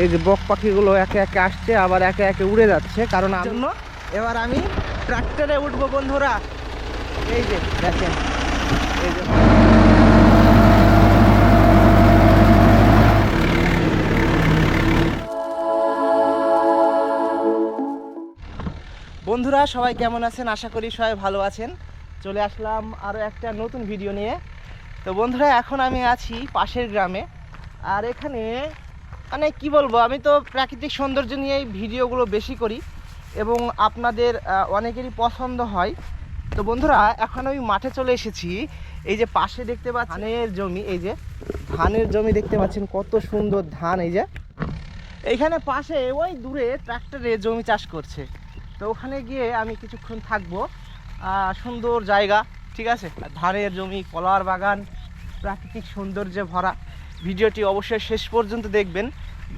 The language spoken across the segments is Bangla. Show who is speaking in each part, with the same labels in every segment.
Speaker 1: এই যে বক পাখিগুলো একে একে আসছে, আবার একে একে উড়ে যাচ্ছে। কারণ জন্য এবার আমি ট্রাক্টরে উঠবো বন্ধুরা। এই যে দেখেন। এই যে বন্ধুরা, সবাই কেমন আছেন? আশা করি সবাই ভালো আছেন। চলে আসলাম আরও একটা নতুন ভিডিও নিয়ে। তো বন্ধুরা, এখন আমি আছি পাশের গ্রামে। আর এখানে মানে কি বলব, আমি তো প্রাকৃতিক সৌন্দর্য নিয়েই ভিডিওগুলো বেশি করি এবং আপনাদের অনেকেরই পছন্দ হয়। তো বন্ধুরা, এখন আমি মাঠে চলে এসেছি। এই যে পাশে দেখতে পাচ্ছেন ধানের জমি, এই যে ধানের জমি দেখতে পাচ্ছেন, কত সুন্দর ধান, এই যে। এইখানে পাশে, ওই দূরে ট্রাক্টরে জমি চাষ করছে। তো ওখানে গিয়ে আমি কিছুক্ষণ থাকব। সুন্দর জায়গা, ঠিক আছে? ধানের জমি, কলার বাগান, প্রাকৃতিক সৌন্দর্যে ভরা। ভিডিওটি অবশ্যই শেষ পর্যন্ত দেখবেন।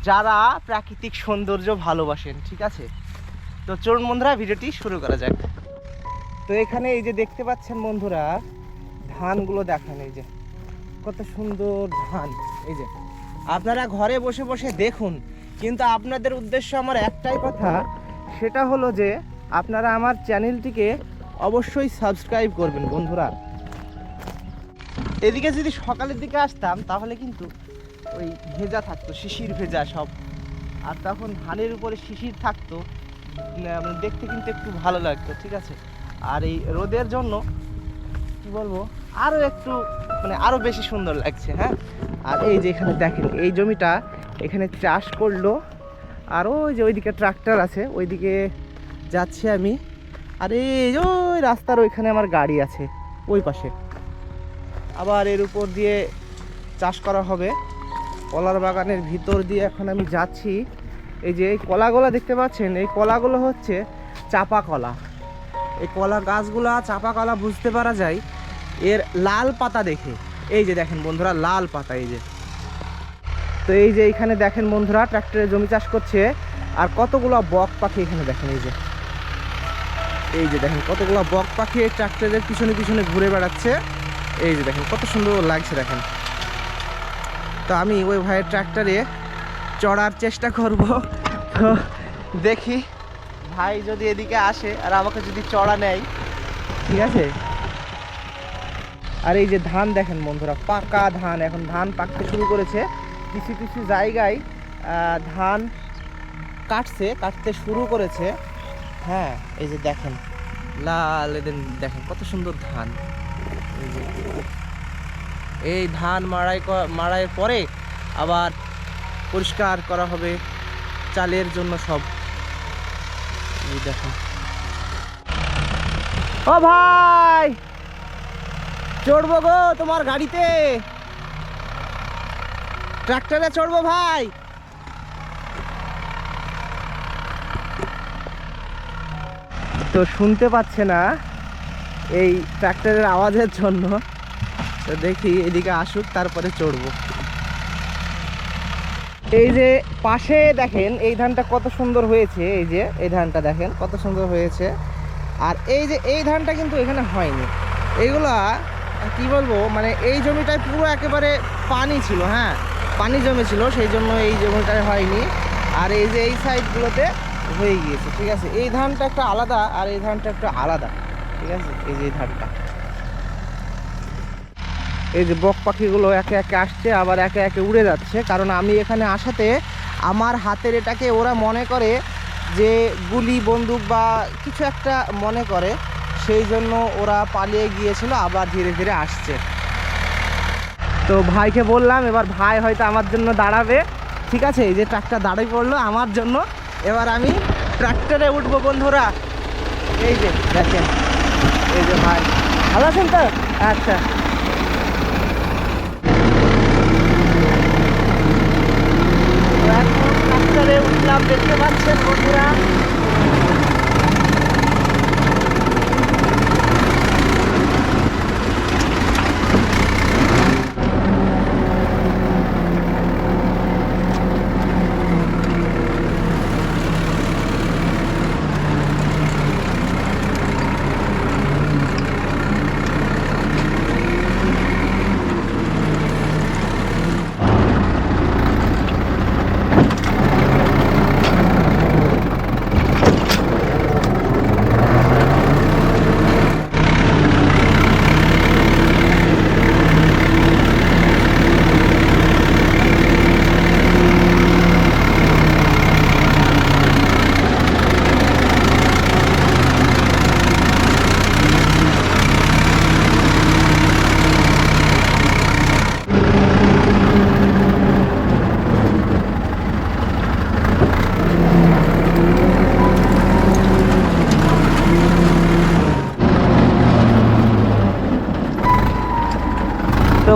Speaker 1: যারা প্রাকৃতিক সৌন্দর্য ভালোবাসেন, ঠিক আছে? তো চলুন বন্ধুরা, ভিডিওটি শুরু করা যাক। তো এখানে এই যে দেখতে পাচ্ছেন বন্ধুরা, ধানগুলো দেখান, এই যে। কত সুন্দর ধান, এই যে। আপনারা ঘরে বসে বসে দেখুন, কিন্তু আপনাদের উদ্দেশ্য আমার একটাই কথা, সেটা হলো যে আপনারা আমার চ্যানেলটিকে অবশ্যই সাবস্ক্রাইব করবেন বন্ধুরা। এদিকে যদি সকালের দিকে আসতাম, তাহলে কিন্তু ওই ভেজা থাকতো, শিশির ভেজা সব। আর তখন ধানের উপরে শিশির থাকতো দেখতে কিন্তু একটু ভালো লাগতো, ঠিক আছে? আর এই রোদের জন্য, কি বলব আরও একটু মানে আরও বেশি সুন্দর লাগছে হ্যাঁ? আর এই যে এখানে দেখেন, এই জমিটা এখানে চাষ করল, আর ওই যে ওইদিকে ট্রাক্টর আছে, ওইদিকে যাচ্ছি আমি। আর এই ওই রাস্তার ওইখানে আমার গাড়ি আছে, ওই পাশে। আবার এর উপর দিয়ে চাষ করা হবে। কলার বাগানের ভিতর দিয়ে এখন আমি যাচ্ছি। এই যে এই কলাগুলো দেখতে পাচ্ছেন, এই কলাগুলো হচ্ছে চাপা কলা। এই কলা গাছগুলা, চাপা কলা বুঝতে পারা যায়, এর লাল পাতা দেখে। এই যে দেখেন বন্ধুরা, লাল পাতা এই যে। তো এই যে এইখানে দেখেন বন্ধুরা ট্র্যাক্টরে জমি চাষ করছে, আর কতগুলো বক পাখি এখানে দেখেন এই যে। এই যে দেখেন কতগুলো বক পাখি ট্রাক্টরের পিছনে পিছনে ঘুরে বেড়াচ্ছে। এই যে দেখেন, কত সুন্দর লাগছে দেখেন। তো আমি ওই ভাইয়ের ট্রাক্টরে চড়ার চেষ্টা করব। তো দেখি ভাই যদি এদিকে আসে আর আমাকে যদি চড়া নেয়। ঠিক আছে? আর এই যে ধান দেখেন বন্ধুরা, পাকা ধান। এখন ধান পাকতে শুরু করেছে। কিছু কিছু জায়গায় ধান কাটছে, কাটতে শুরু করেছে। হ্যাঁ এই যে দেখেন, লাল এদের দেখেন, কত সুন্দর ধান। এই ধান মাড়াই মাড়াইয়ের পরে আবার পরিষ্কার করা হবে চালের জন্য সব। এই দেখেন ও ভাই! চড়বো গো তোমার গাড়িতে। ট্রাক্টরে চড়বো ভাই। তো শুনতে পাচ্ছে না এই ট্র্যাক্টরের আওয়াজের জন্য। তো দেখি এদিকে আসুক, তারপরে চড়বো। এই যে পাশে দেখেন, এই ধানটা কত সুন্দর হয়েছে। এই যে, এই ধানটা দেখেন, কত সুন্দর হয়েছে। আর এই যে, এই ধানটা কিন্তু এখানে হয়নি। এইগুলা কি বলব মানে এই জমিটায় পুরো একেবারে পানি ছিল হ্যাঁ? পানি জমেছিল সেই জন্য এই জমিটায় হয়নি। আর এই যে, এই সাইডগুলোতে হয়ে গিয়েছে, ঠিক আছে? এই ধানটা একটা আলাদা, আর এই ধানটা একটা আলাদা। ঠিক আছে? এই যে ধানটা। এই যে বক পাখিগুলো একে একে আসছে, আবার একে একে উড়ে যাচ্ছে। কারণ আমি এখানে আসাতে আমার হাতের এটাকে ওরা মনে করে যে গুলি, বন্দুক বা কিছু একটা মনে করে। সেই জন্য ওরা পালিয়ে গিয়েছিল, আবার ধীরে ধীরে আসছে। তো ভাইকে বললাম, এবার ভাই হয়তো আমার জন্য দাঁড়াবে। ঠিক আছে? এই যে ট্রাক্টর দাঁড়িয়ে পড়ল আমার জন্য। এবার আমি ট্রাক্টরে উঠবো বন্ধুরা। এই যে দেখেন। ভালো আছেন তো? আচ্ছা। উঠলাম দেখতে পাচ্ছেন বন্ধুরা।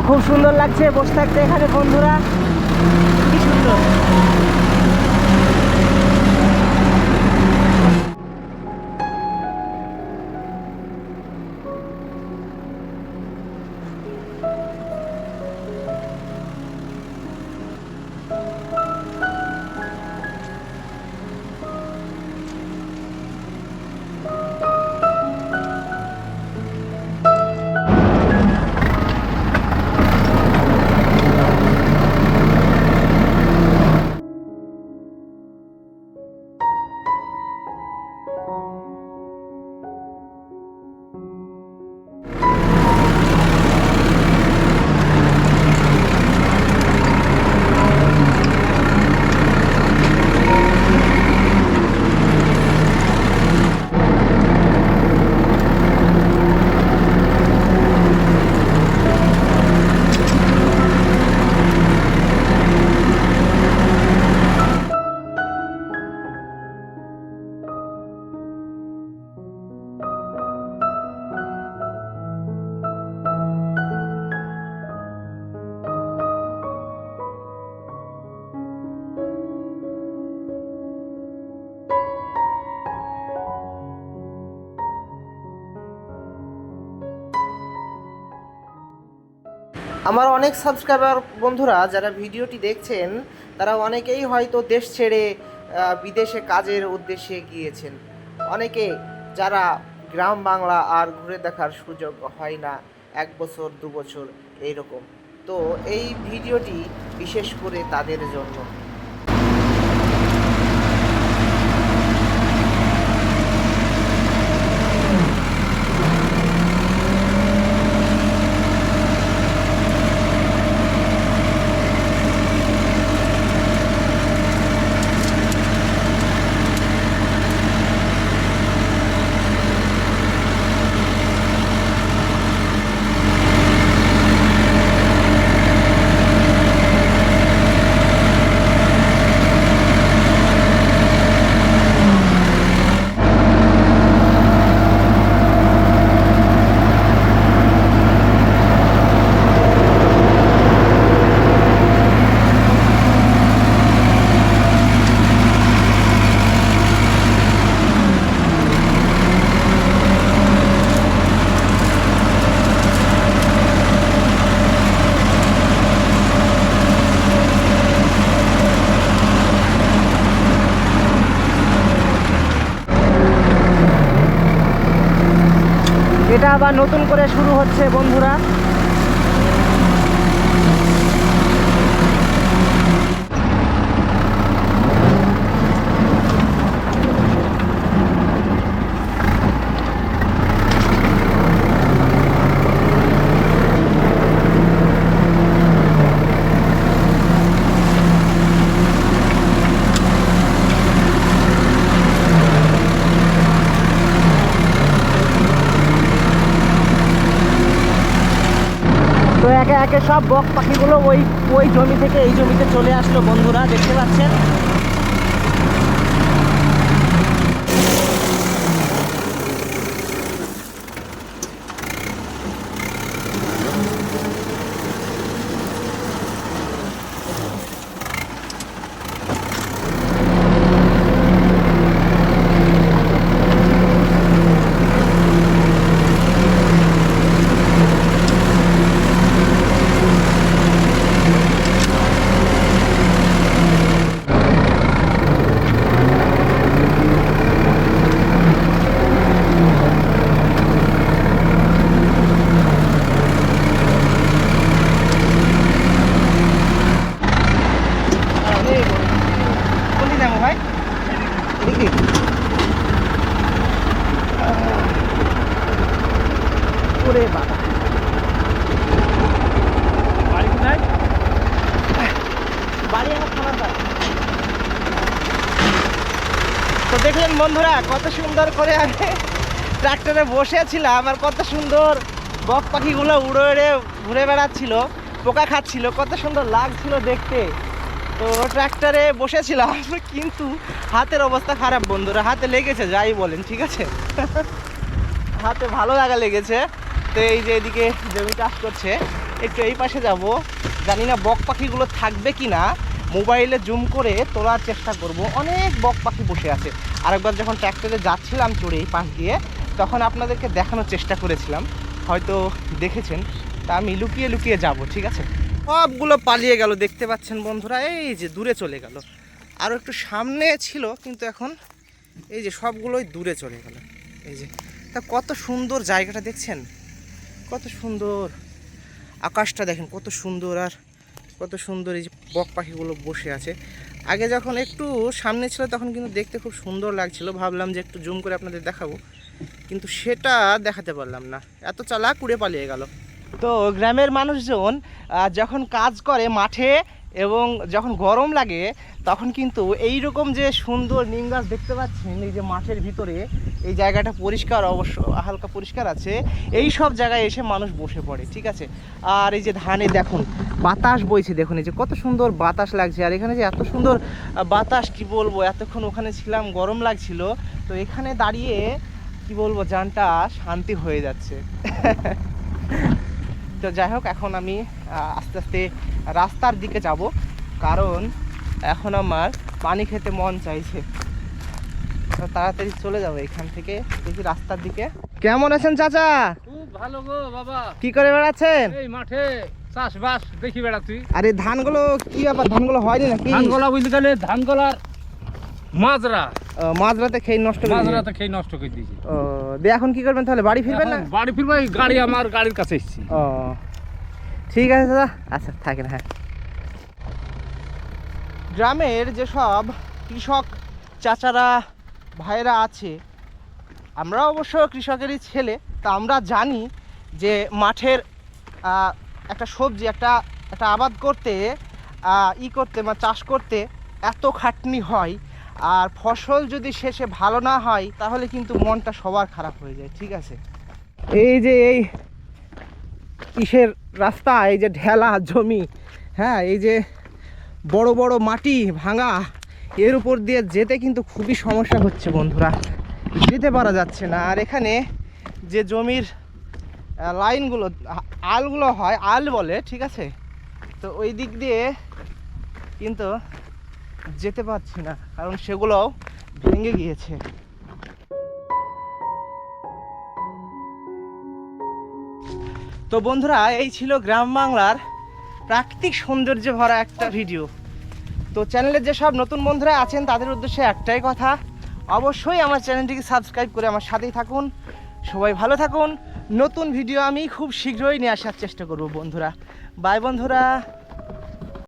Speaker 1: খুব সুন্দর লাগছে বসে থাকতে এখানে বন্ধুরা। কি সুন্দর। আমার অনেক সাবস্ক্রাইবার বন্ধুরা যারা ভিডিওটি দেখছেন, তারা অনেকেই হয়তো দেশ ছেড়ে বিদেশে কাজের উদ্দেশ্যে গিয়েছেন। অনেকে যারা গ্রাম বাংলা আর ঘুরে দেখার সুযোগ হয় না, এক বছর, দু বছর, এইরকম। তো এই ভিডিওটি বিশেষ করে তাদের জন্য। এটা আবার নতুন করে শুরু হচ্ছে বন্ধুরা তো একে সব বক পাখিগুলো ওই ওই জমি থেকে এই জমিতে চলে আসলো বন্ধুরা, দেখতে পাচ্ছেন কোনটি যাব ভাই দেখি ওরে বাবা
Speaker 2: বাড়ি কোথায়
Speaker 1: বাড়ি আমার খাবার বাড়ি। তো দেখলেন বন্ধুরা, কত সুন্দর করে আমি ট্রাক্টরে বসেছিলাম আর কত সুন্দর বক পাখিগুলো উড়ে উড়ে ঘুরে বেড়াচ্ছিল, পোকা খাচ্ছিল, কত সুন্দর লাগছিল দেখতে। তো ট্রাক্টরে বসেছিলাম, কিন্তু হাতের অবস্থা খারাপ বন্ধুরা, হাতে লেগেছে, যাই বলেন, ঠিক আছে? হাতে ভালো লাগা লেগেছে। তো এই যে এদিকে জমি চাষ করছে, একটু এই পাশে যাব। জানি না বক পাখিগুলো থাকবে কি না মোবাইলে জুম করে তোলার চেষ্টা করব। অনেক বক পাখি বসে আছে। আরেকবার যখন ট্র্যাক্টরে যাচ্ছিলাম চড়ে পাশ দিয়ে, তখন আপনাদেরকে দেখানোর চেষ্টা করেছিলাম। হয়তো দেখেছেন, তা আমি লুকিয়ে লুকিয়ে যাব, ঠিক আছে? সবগুলো পালিয়ে গেল, দেখতে পাচ্ছেন বন্ধুরা, এই যে দূরে চলে গেল। আরও একটু সামনে ছিল, কিন্তু এখন এই যে সবগুলোই দূরে চলে গেল। এই যে, তা কত সুন্দর জায়গাটা দেখছেন? কত সুন্দর। আকাশটা দেখেন, কত সুন্দর আর কত সুন্দর এই বক পাখিগুলো বসে আছে। আগে যখন একটু সামনে ছিল, তখন কিন্তু দেখতে খুব সুন্দর লাগছিল। ভাবলাম যে একটু জুম করে আপনাদের দেখাবো। কিন্তু সেটা দেখাতে পারলাম না। এত চালা কুড়ে পালিয়ে গেল। তো গ্রামের মানুষজন যখন কাজ করে মাঠে এবং যখন গরম লাগে, তখন কিন্তু এই রকম যে সুন্দর নিম গাছ দেখতে পাচ্ছেন, এই যে মাঠের ভিতরে, এই জায়গাটা পরিষ্কার অবশ্য, হালকা পরিষ্কার আছে, এই সব জায়গায় এসে মানুষ বসে পড়ে, ঠিক আছে? আর এই যে ধানে দেখুন, বাতাস বইছে, দেখুন এই যে কত সুন্দর বাতাস লাগছে, আর এখানে যে এত সুন্দর বাতাস, কি বলব, এতক্ষণ ওখানে ছিলাম, গরম লাগছিল, তো এখানে দাঁড়িয়ে, কি বলব যানটা শান্তি হয়ে যাচ্ছে। তো যাই হোক এখন আমি আস্তে আস্তে রাস্তার দিকে যাব। কারণ এখন আমার পানি খেতে মন চাইছে। তাড়াতাড়ি চলে যাব এখান থেকে দেখি রাস্তার দিকে। কেমন আছেন চাচা?
Speaker 2: খুব ভালো গো বাবা।
Speaker 1: কি করে বেড়াচ্ছেন?
Speaker 2: এই মাঠে চাষবাস দেখি বেড়া তুই
Speaker 1: আরে ধানগুলো কি ব্যাপার? ধানগুলো হয়নি নাকি?
Speaker 2: ধান গলা বুঝতে গেলে ধান গলার মাজরা।
Speaker 1: মাঝরাতে খেয়ে নষ্ট করে
Speaker 2: মাজরা
Speaker 1: দিলেন।
Speaker 2: তো খেয়ে নষ্ট করে দিয়েছি।
Speaker 1: ও দিয়ে এখন কি করবেন তাহলে? বাড়ি ফিরবেন না?
Speaker 2: বাড়ি ফিরবো গাড়ি আমার গাড়ির কাছে এসেছি।
Speaker 1: ও ঠিক আছে দাদা। আচ্ছা থাকেন হ্যাঁ। গ্রামের যেসব কৃষক চাচারা ভাইরা আছে আমরা অবশ্য কৃষকেরই ছেলে তা আমরা জানি যে মাঠের একটা সবজি একটা একটা আবাদ করতে ই করতে বা চাষ করতে এত খাটনি হয়। আর ফসল যদি শেষে ভালো না হয়, তাহলে কিন্তু মনটা সবার খারাপ হয়ে যায়, ঠিক আছে? এই যে এই কিসের রাস্তা, এই যে ঢেলা জমি হ্যাঁ এই যে বড় বড় মাটি ভাঙা, এর উপর দিয়ে যেতে কিন্তু খুবই সমস্যা হচ্ছে, বন্ধুরা। যেতে পারা যাচ্ছে না। আর এখানে যে জমির লাইনগুলো আলগুলো হয়, আল বলে, ঠিক আছে? তো ওই দিক দিয়ে কিন্তু যেতে পারছি না, কারণ সেগুলোও ভেঙে গিয়েছে। তো বন্ধুরা, এই ছিল গ্রাম বাংলার প্রাকৃতিক সৌন্দর্যে ভরা একটা ভিডিও। তো চ্যানেলের যেসব নতুন বন্ধুরা আছেন, তাদের উদ্দেশ্যে একটাই কথা, অবশ্যই আমার চ্যানেলটিকে সাবস্ক্রাইব করে আমার সাথেই থাকুন। সবাই ভালো থাকুন। নতুন ভিডিও আমি খুব শীঘ্রই নিয়ে আসার চেষ্টা করব বন্ধুরা। বাই বন্ধুরা।